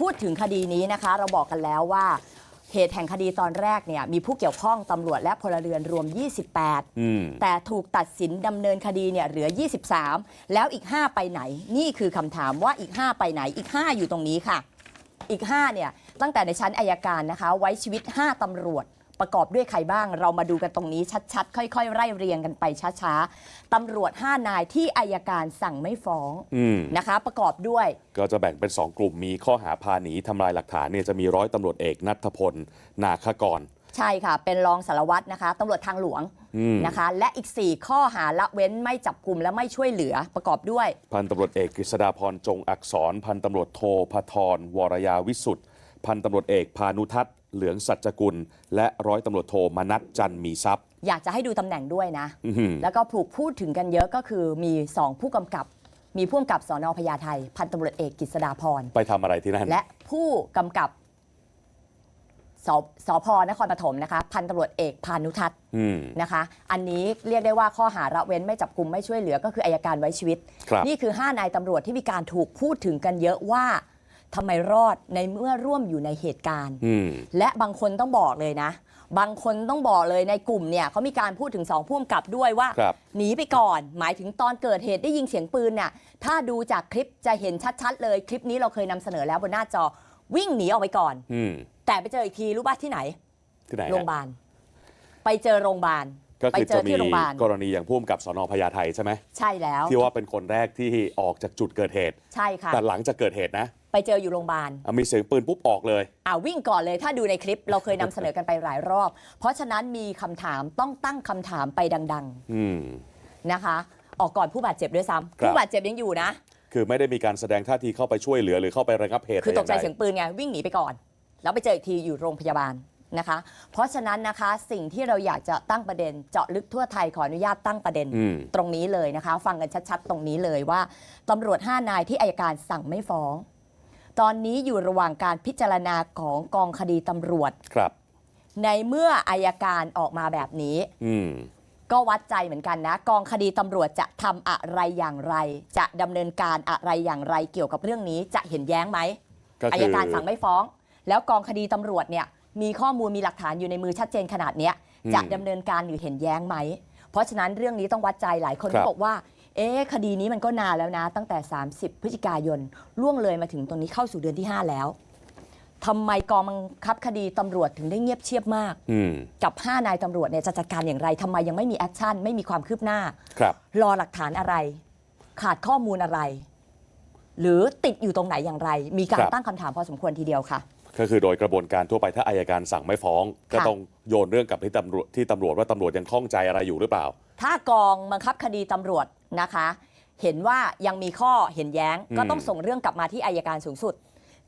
พูดถึงคดีนี้นะคะ เราบอกกันแล้วว่า เหตุแห่งคดีตอนแรกเนี่ยมีผู้เกี่ยวข้องตำรวจและพลเรือนรวม 28 อืม แต่ถูกตัดสินดำเนินคดีเนี่ยเหลือ 23 แล้วอีก 5 ไปไหน นี่คือคำถามว่าอีก 5 ไปไหนอีก 5 อยู่ตรงนี้ค่ะ อีก 5 เนี่ย ตั้งแต่ในชั้นอายการนะคะ ไว้ชีวิต 5ตำรวจ ประกอบด้วยใครบ้าง เรามาดูกันตรงนี้ชัดๆ ค่อยๆ ไล่เรียงกันไปช้าๆตำรวจ 5 นายที่อายการสั่งไม่ฟ้องอืม นะคะ ประกอบด้วย ก็จะแบ่งเป็น 2 กลุ่มมีข้อหาพาหนีทำลายหลักฐานเนี่ยจะมีร้อยตำรวจเอกนัทพล นาคกร ใช่ค่ะ เป็นรองสารวัตรนะคะตำรวจทางหลวงอืม นะคะ และอีก 4 ข้อหาละเว้นไม่จับกลุ่มและไม่ช่วยเหลือประกอบด้วย พันตำรวจเอกกฤษดาพรจงอักษร พันตำรวจโทพทรวรยาวิสุทธ์พันตำรวจเอกพานุทัศน์ เหลืองสัจกุล และร้อยตำรวจโทมนัทจันทร์มีทรัพย์ อยากจะให้ดูตำแหน่งด้วยนะ อื้อหือ แล้วก็ผูกพูดถึงกันเยอะก็คือมี 2 ผู้กำกับ มีผู้กำกับสอนอพญาไทพันตำรวจเอกกฤษดาพร ไปทำอะไรที่นั่น และผู้กำกับสสพนครปฐมนะคะ พันตำรวจเอกพานุทัศน์อืม นะคะ อันนี้เรียกได้ว่าข้อหาระเว้นไม่จับกลุ่มไม่ช่วยเหลือก็คืออายการไว้ชีวิต ครับ นี่คือ 5 นายตำรวจที่มีการถูกพูดถึงกันเยอะว่า ทำไมรอดในเมื่อร่วมอยู่ในเหตุการณ์ อืม และบางคนต้องบอกเลยนะ บางคนต้องบอกเลยในกลุ่มเนี่ยเขามีการพูดถึงสองผู้กำกับด้วยว่า ครับ หนีไปก่อน หมายถึงตอนเกิดเหตุได้ยินเสียงปืนเนี่ยถ้าดูจากคลิปจะเห็นชัดๆ เลย คลิปนี้เราเคยนำเสนอแล้วบนหน้าจอ วิ่งหนีออกไปก่อน อืมแต่ไปเจออีกทีรู้ป่ะที่ไหน ที่ไหนฮะโรงพยาบาล ไปเจอโรงพยาบาลก็ไปคือเจจะอมีที่โรงพยาบาลกรณีอย่างพุ่มกับสนพญาไทใช่ไหมใช่แล้ว ที่ว่าเป็นคนแรกที่ออกจากจุดเกิดเหตุ ใช่ค่ะ แต่หลังจากเกิดเหตุนะ ไปเจออยู่โรงพยาบาลอะมีเสียงปืนปุ๊บออกเลย อ่าวิ่งก่อนเลยถ้าดูในคลิปเราเคยนำเสนอกันไปหลายรอบ เพราะฉะนั้นมีคำถามต้องตั้งคำถามไปดัง อืม ๆนะคะ ออกก่อนผู้บาดเจ็บด้วยซ้ำครับ ผู้บาดเจ็บยังอยู่นะ คือไม่ได้มีการแสดงท่าทีเข้าไปช่วยเหลือหรือเข้าไประงับเหตุคือตกใจแต่เสียงปืนไง วิ่งหนีไปก่อน แล้วไปเจออีกทีอยู่โรงพยาบาลนะคะ เพราะฉะนั้นนะคะสิ่งที่เราอยากจะตั้งประเด็น เจาะลึกทั่วไทยขออนุญาตตั้งประเด็น อืม ตรงนี้เลยนะคะ ฟังกันชัดๆ ตรงนี้เลยว่าตำรวจ 5 นายที่อายการสั่งไม่ฟ้อง ตอนนี้อยู่ระหว่างการพิจารณาของกองคดีตำรวจ ครับ ในเมื่ออายการออกมาแบบนี้ อืม ก็วัดใจเหมือนกันนะ กองคดีตำรวจจะทำอะไรอย่างไร จะดำเนินการอะไรอย่างไรเกี่ยวกับเรื่องนี้จะเห็นแย้งไหมก็อาคืยอการสั่งไม่ฟ้อง แล้วกองคดีตำรวจเนี่ยมีข้อมูลมีหลักฐานอยู่ในมือชัดเจนขนาดเนี้ยจะดำเนินการหรือเห็นแย้งไหม เพราะฉะนั้นเรื่องนี้ต้องวัดใจหลายคนก็บอกว่า เอ๊ะคดีนี้มันก็นานแล้วนะ ตั้งแต่ 30 พฤศจิกายนล่วงเลยมาถึงตรงนี้เข้าสู่เดือนที่ 5 แล้วทำไมกองบังคับคดีตำรวจถึงได้เงียบเชียบมาก อืม กับ 5 นายตำรวจเนี่ยจะจัดการอย่างไรทำไมยังไม่มีแอคชั่น ไม่มีความคืบหน้า ครับ รอหลักฐานอะไร ขาดข้อมูลอะไร หรือติดอยู่ตรงไหนอย่างไร มีการครับ ตั้งคำถามพอสมควรทีเดียวค่ะ ก็คือโดยกระบวนการทั่วไปถ้าอายการสั่งไม่ฟ้อง ก็ค่ะต้องโยนเรื่องกลับที่ตำรวจที่ตำรวจว่าตำรวจยังข้องใจอะไรอยู่หรือเปล่า ถ้ากองบังคับคดีตำรวจ นะคะ เห็นว่ายังมีข้อเห็นแย้งอืมก็ต้องส่งเรื่องกลับมาที่อายการสูงสุด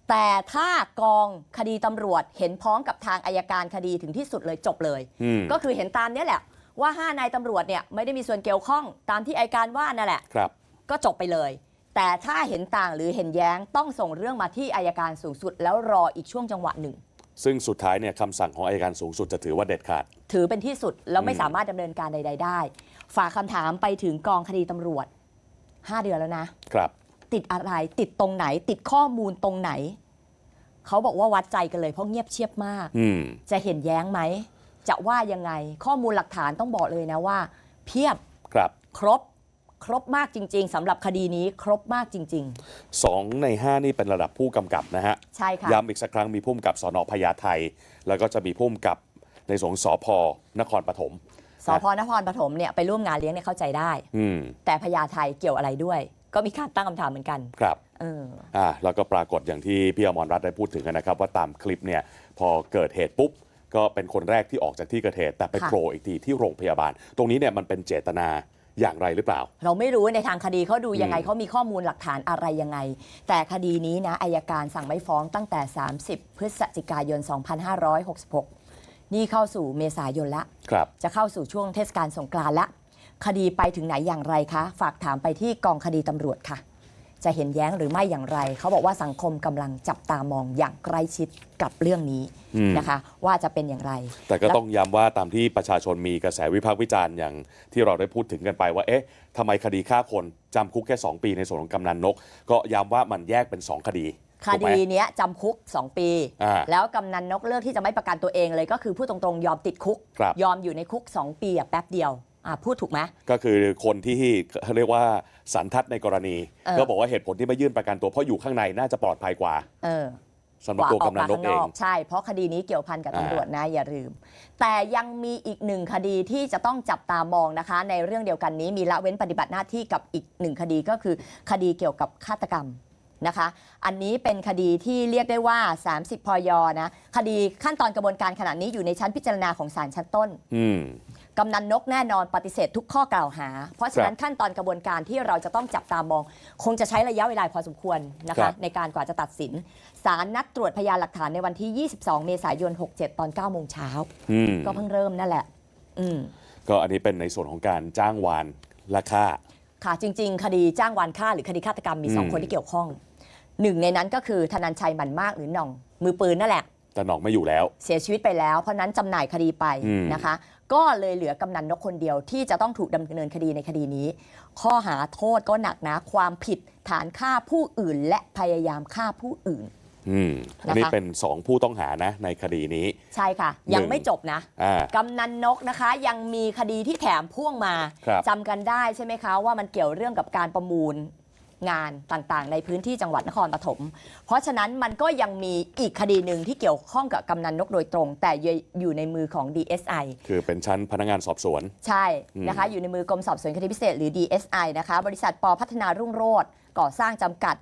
แต่ถ้ากองคดีตำรวจเห็นพ้องกับทางอายการคดีถึงที่สุดเลยจบเลยอืมก็คือเห็นตามเนี้ยแหละว่าห้านายตำรวจเนี่ยไม่ได้มีส่วนเกี่ยวข้องตามที่อายการว่านั่นแหละครับ ก็จบไปเลย แต่ถ้าเห็นต่างหรือเห็นแย้งต้องส่งเรื่องมาที่อายการสูงสุด แล้วรออีกช่วงจังหวะหนึ่ง ซึ่งสุดท้ายเนี่ยคำสั่งของอายการสูงสุดจะถือว่าเด็ดขาด ถือเป็นที่สุด แล้วไม่อืมสามารถดำเนินการใด ๆ ได้ ฝากคำถามไปถึงกองคดีตำรวจ 5 เดือนแล้วนะ ครับ ติดอะไรติดตรงไหน ติดข้อมูลตรงไหน เขาบอกว่าวัดใจกันเลยเพราะเงียบเชียบมาก อืม จะเห็นแย้งไหม จะว่ายังไง ข้อมูลหลักฐานต้องบอกเลยนะว่า เพียบครับ ครบ ครบมากจริง ๆสำหรับคดีนี้ครบมากจริงสองในห้านี่เป็นระดับผู้กำกับนะฮะ ๆ ใช่ค่ะ ย้ำอีกสักครั้งมีพุ่มกับสนพญาไทแล้วก็จะมีพุ่มกับ ในสงสพนครปฐมสพนครปฐมเนี่ยไปร่วมงานเลี้ยงเนี่ยเข้าใจได้ อืมแต่พญาไทเกี่ยวอะไรด้วย ก็มีการตั้งคำถามเหมือนกันครับเออ อ่าแล้วก็ปรากฏอย่างที่พี่อมรรัตน์ได้พูดถึงนะครับ ว่าตามคลิปเนี่ยพอเกิดเหตุปุ๊บ ก็เป็นคนแรกที่ออกจากที่เกิดเหตุแต่ไปค่ะ โผล่อีกทีที่โรงพยาบาล ตรงนี้เนี่ยมันเป็นเจตนาอย่างไรหรือเปล่า เราไม่รู้ในทางคดีเขาดูยังไงอืมเขามีข้อมูลหลักฐานอะไรยังไง แต่คดีนี้นะอายการสั่งไม่ฟ้องตั้งแต่ 30 พฤศจิกายน 2566 นี่เข้าสู่เมษายนละครับ จะเข้าสู่ช่วงเทศกาลสงกรานต์ละ คดีไปถึงไหนอย่างไรคะ ฝากถามไปที่กองคดีตำรวจค่ะ จะเห็นแย้งหรือไม่อย่างไร เขาบอกว่าสังคมกำลังจับตามองอย่างใกล้ชิดกับเรื่องนี้อืม นะคะ ว่าจะเป็นอย่างไร แต่ก็ต้องย้ำว่าตามที่ประชาชนมีกระแสวิพากษ์วิจารณ์อย่างที่เราได้พูดถึงกันไปว่า เอ๊ะทำไมคดีฆ่าคนจำคุกแค่ 2 ปีในส่วนของกำนันนก ก็ย้ำว่ามันแยกเป็น 2 คดี คดีเนี้ยจำคุก 2 ปี อ่าแล้วกำนันนกเลือกที่จะไม่ประกันตัวเองเลยก็คือพูดตรงๆ ยอมติดคุก ครับ ยอมอยู่ในคุก 2 ปีอะแป๊บเดียวอะพูดถูกไหม ก็คือคนที่เขาเรียกว่าสันทัดในกรณี เออ ก็บอกว่าเหตุผลที่ไม่ยื่นประกันตัวเพราะอยู่ข้างในน่าจะปลอดภัยกว่าเออ สำหรับตัวกำนันนกเอง ใช่ เพราะคดีนี้เกี่ยวพันกับอ่า ตำรวจนะอย่าลืม แต่ยังมีอีกหนึ่งคดีที่จะต้องจับตามองนะคะ ในเรื่องเดียวกันนี้มีละเว้นปฏิบัติหน้าที่กับอีกหนึ่งคดีก็คือ คดีเกี่ยวกับฆาตกรรม นะคะ อันนี้เป็นคดีที่เรียกได้ว่า 30 พยนะ คดีขั้นตอนกระบวนการขณะนี้อยู่ในชั้นพิจารณาของศาลชั้นต้น อืมกำนันนกแน่นอนปฏิเสธทุกข้อกล่าวหา เพราะฉะนั้นขั้นตอนกระบวนการที่เราจะต้องจับตามอง คงจะใช้ระยะเวลาพอสมควรนะครัคะ บ ในการกว่าจะตัดสินศาลนัดตรวจพยานหลักฐานในวันที่ 22 เมษายน 67 ตอน9โมงเช้าอืมก็เพิ่งเริ่มนั่นแหละ อืม ก็อันนี้เป็นในส่วนของการจ้างวานและฆ่าค่ะจริง ๆ คดีจ้างวานฆ่าหรือคดีฆาตกรรมมีสองอืม คนที่เกี่ยวข้อง หนึ่งในนั้นก็คือธนันชัยหมันมากหรือหน่อง มือปืนนั่นแหละ แต่หนองไม่อยู่แล้ว เสียชีวิตไปแล้ว เพราะนั้นจำหน่ายคดีไปอืม นะคะ ก็เลยเหลือกำนันนกคนเดียวที่จะต้องถูกดำเนินคดีในคดีนี้ ข้อหาโทษก็หนักนะ ความผิดฐานฆ่าผู้อื่น และพยายามฆ่าผู้อื่น อืมอันนี้นะคะ เป็นสองผู้ต้องหานะในคดีนี้ ใช่ค่ะ ยังหนึ่ง ไม่จบนะ อ่า กำนันนกนะคะยังมีคดีที่แถมพ่วงมาครับจำกันได้ใช่ไหมคะว่ามันเกี่ยวเรื่องกับการประมูล งานต่างๆ ในพื้นที่จังหวัดนครปฐม เพราะฉะนั้นมันก็ยังมีอีกคดีหนึ่งที่เกี่ยวข้องกับกำนันนกโดยตรง แต่อยู่ในมือของ DSI คือเป็นชั้นพนักงานสอบสวน ใช่อืมนะคะ อยู่ในมือกรมสอบสวนคดีพิเศษหรือ DSI นะคะ บริษัทปอพัฒนารุ่งโรจน์ก่อสร้างจำกัด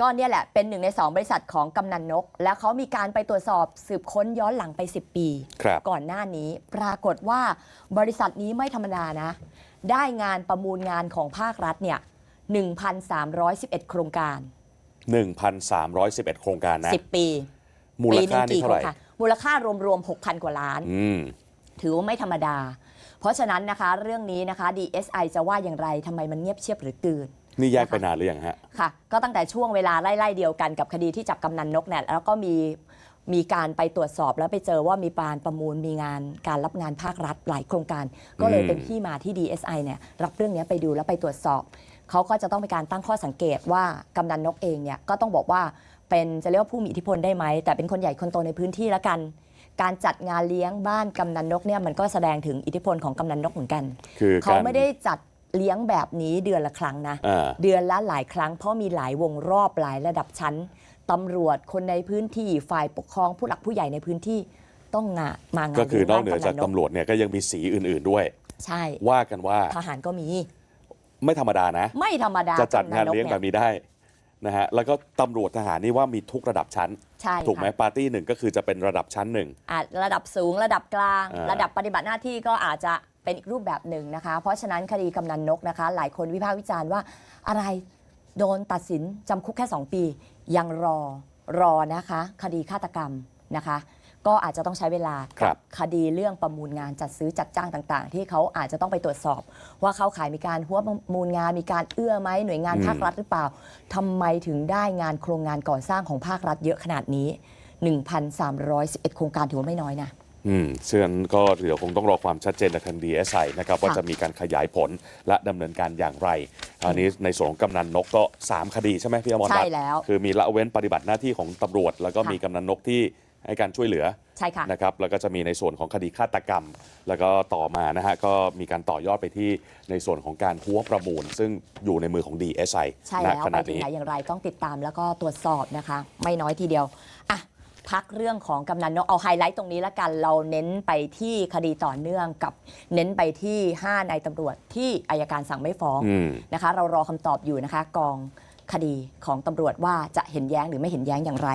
ก็เนี่ยแหละเป็นหนึ่งในสองบริษัทของกำนันนก แล้วเขามีการไปตรวจสอบสืบค้นย้อนหลังไป 10 ปีครับก่อนหน้านี้ปรากฏว่าบริษัทนี้ไม่ธรรมดานะ ได้งานประมูลงานของภาครัฐเนี่ย 1,311 โครงการ 1,311 โครงการนะ 10 ปีมูลปีหค่านึ่งนี่กี่โคเท่ารไหร่งการมูลค่ารวมๆ 6,000 กว่าล้าน อืม ถือว่าไม่ธรรมดา เพราะฉะนั้นนะคะเรื่องนี้นะคะ DSI จะว่าอย่างไรทำไมมันเงียบเชียบหรือตื่น นี่แยกไปนานหรือยังฮะ ค่ะก็ตั้งแต่ช่วงเวลาไล่ๆเดียวกันกับคดีที่จับกำนันนกเนี่ยแล้วก็มีมีการไปตรวจสอบแล้วไปเจอว่ามีการประมูลมีงานการรับงานภาครัฐหลายโครงการ ก็เลยอืมเป็นที่มาที่ DSI เนี่ยรับเรื่องนี้ไปดูแล้วไปตรวจสอบ เขาก็จะต้องมีการตั้งข้อสังเกตว่ากำนันนกเองเนี่ยก็ต้องบอกว่าเป็นจะเรียกว่าผู้มีอิทธิพลได้ไหมแต่เป็นคนใหญ่คนโตในพื้นที่แล้วกัน การจัดงานเลี้ยงบ้านกำนันนกเนี่ยมันก็แสดงถึงอิทธิพลของกำนันนกเหมือนกันคือเขาการ ไม่ได้จัดเลี้ยงแบบนี้เดือนละครั้งนะ อ่า เดือนละหลายครั้งเพราะมีหลายวงรอบหลายระดับชั้นตำรวจคนในพื้นที่ฝ่ายปกครองผู้หลักผู้ใหญ่ในพื้นที่ต้องงามางานก็คือนอกเหนือจากตำรวจเนี่ยก็ยังมีสีอื่นๆด้วย ใช่ ว่ากันว่าทหารก็มี ไม่ธรรมดานะ ไม่ธรรมดาจะจัดงานกำกเลี้ยงแบบนี้ได้นะฮะแล้วก็ตำรวจทหารนี่ว่ามีทุกระดับชั้น ใช่ถูกไหมค่ะปาร์ตี้หนึ่งก็คือจะเป็นระดับชั้นหนึ่งอาจระดับสูงระดับกลางอ่าระดับปฏิบัติหน้าที่ก็อาจจะเป็นอีกรูปแบบหนึ่งนะคะ เพราะฉะนั้นคดีกำนันนกนะคะ หลายคนวิพากษ์วิจารณ์ว่าอะไรโดนตัดสินจำคุกแค่ 2 ปี ยังรอรอนะคะ คดีฆาตกรรมนะคะ ก็อาจจะต้องใช้เวลาครับคดีเรื่องประมูลงานจัดซื้อจัดจ้างต่าง ๆ ที่เขาอาจจะต้องไปตรวจสอบ ว่าเข้าขายมีการหัวประมูลงานมีการเอื้อไหมหน่วยงานภาครัฐหรือเปล่าทำไมถึงได้งานโครงงานก่อสร้างของภาครัฐเยอะขนาดนี้ 1,311 โครงการถือว่าไม่น้อยนะอืมซึ่งก็เดี๋ยวคงต้องรอความชัดเจนจากทาง DSI นะครับว่าค่ะจะมีการขยายผลและดำเนินการอย่างไร อันนี้ในส่วนของกำนันนกก็ 3 คดีใช่ไหมพี่อมรใช่รัตน์แล้ว คือมีละเว้นปฏิบัติหน้าที่ของตำรวจ แล้วก็ค่ะมีกำนันนกที่ ให้การช่วยเหลือใช่ค่ะนะครับแล้วก็จะมีในส่วนของคดีฆาตกรรม แล้วก็ต่อมานะฮะก็มีการต่อยอดไปที่ในส่วนของการหัวประมูล ซึ่งอยู่ในมือของ DSI ใช่ณแล้วขไปณะถึงนี้ไหนอย่างไรต้องติดตามแล้วก็ตรวจสอบนะคะ ไม่น้อยทีเดียวอะพักเรื่องของกำนันนกเอาไฮไลท์ตรงนี้ละกันเราเน้นไปที่คดีต่อเนื่องกับเน้นไปที่5นายตำรวจที่อายการสั่งไม่ฟ้องอืมนะคะ เรารอคำตอบอยู่นะคะ กองคดีของตำรวจว่าจะเห็นแย้งหรือไม่เห็นแย้งอย่างไร